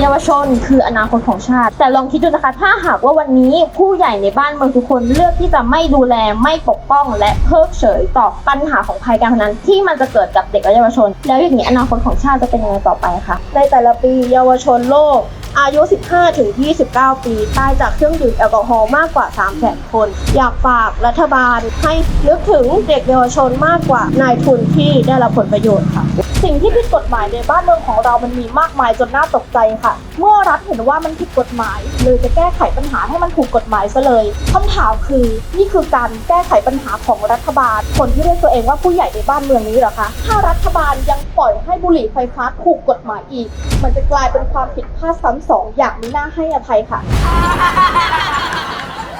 เยาวชนคืออนาคตของชาติ แต่ลองคิดดูนะคะ ถ้าหากว่าวันนี้ผู้ใหญ่ในบ้านเมืองทุกคนเลือกที่จะไม่ดูแลไม่ปกป้อง และเพิกเฉยต่อปัญหาของภัยการพนันที่มันจะเกิดกับเด็กและเยาวชน แล้วอย่างนี้อนาคตของชาติจะเป็นยังไงต่อไปคะในแต่ละปีเยาวชนโลกอายุ 15 ถึง 29 ปี ตายจากเครื่องดื่มแอลกอฮอล์มากกว่า 3 0 0 0 0 0คน อยากฝากรัฐบาลให้นึกถึงเด็กเยาวชนมากกว่านายทุนที่ได้รับผลประโยชน์ค่ะ สิ่งที่ผิดกฎหมายในบ้านเมืองของเรามันมีมากมายจนน่าตกใจค่ะ เมื่อรัฐเห็นว่ามันผิดกฎหมายเลยจะแก้ไขปัญหาให้มันถูกกฎหมายซะเลยคำถามคือ นี่คือการแก้ไขปัญหาของรัฐบาล คนที่เรียกตัวเองว่าผู้ใหญ่ในบ้านเมืองนี้หรอคะถ้ารัฐบาลยังปล่อยให้บุหรี่ไฟฟ้าถูกกฎหมายอีก มันจะกลายเป็นความผิดพลาดซ้ำสองอย่างไม่น่าให้อภัยค่ะ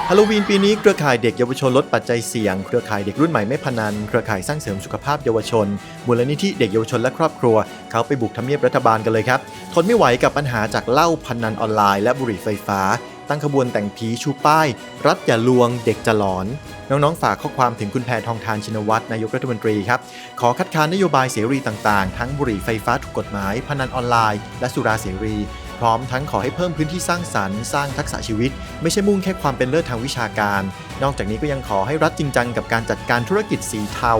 ฮาโลวีนปีนี้เครือข่ายเด็กเยาวชนลดปัจจัยเสี่ยง เครือข่ายเด็กรุ่นใหม่ไม่พนัน เครือข่ายสร้างเสริมสุขภาพเยาวชน มูลนิธิเด็กเยาวชนและครอบครัว เขาไปบุกทำเนียบรัฐบาลกันเลยครับ ทนไม่ไหวกับปัญหาจากเหล้าพนันออนไลน์และบุหรี่ไฟฟ้า ตั้งขบวนแต่งผีชูป้าย รัฐอย่าลวงเด็กจะหลอน น้องๆ ฝากข้อความถึงคุณแพทองทานชินวัตรนายกรัฐมนตรีครับ ขอคัดค้านนโยบายเสรีต่างๆ ทั้งบุหรี่ไฟฟ้าถูกกฎหมาย พนันออนไลน์ และสุราเสรี พร้อมทั้งขอให้เพิ่มพื้นที่สร้างสรรค์สร้างทักษะชีวิต ไม่ใช่มุ่งแค่ความเป็นเลิศทางวิชาการ นอกจากนี้ก็ยังขอให้รัฐจริงจังกับการจัดการธุรกิจสีเทา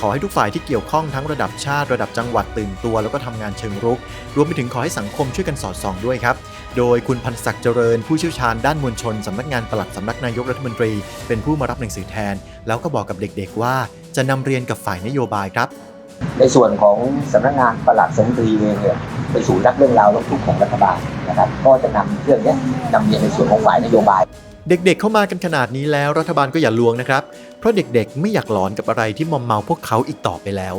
ขอให้ทุกฝ่ายที่เกี่ยวข้องทั้งระดับชาติระดับจังหวัดตื่นตัว แล้วก็ทำงานเชิงรุก รวมไปถึงขอให้สังคมช่วยกันสอดส่องด้วยครับ โดยคุณพันศักดิ์เจริญ ผู้เชี่ยวชาญด้านมวลชนสำนักงานปลัดสำนักนายกรัฐมนตรี เป็นผู้มารับหนังสือแทน แล้วก็บอกกับเด็กๆว่า จะนำเรียนกับฝ่ายนโยบายครับ ในส่วนของสำนักงานประหลัดสมตรีเองเนี่ยเป็นศูนย์รับเรื่องราวร้องทุกข์ของรัฐบาลนะครับก็จะนำเรื่องนี้นำเรียนในส่วนของฝ่ายนโยบาย เด็กๆเข้ามากันขนาดนี้แล้วรัฐบาลก็อย่าลวงนะครับ เพราะเด็กๆไม่อยากหลอนกับอะไรที่มอมเมาพวกเขาอีกต่อไปแล้ว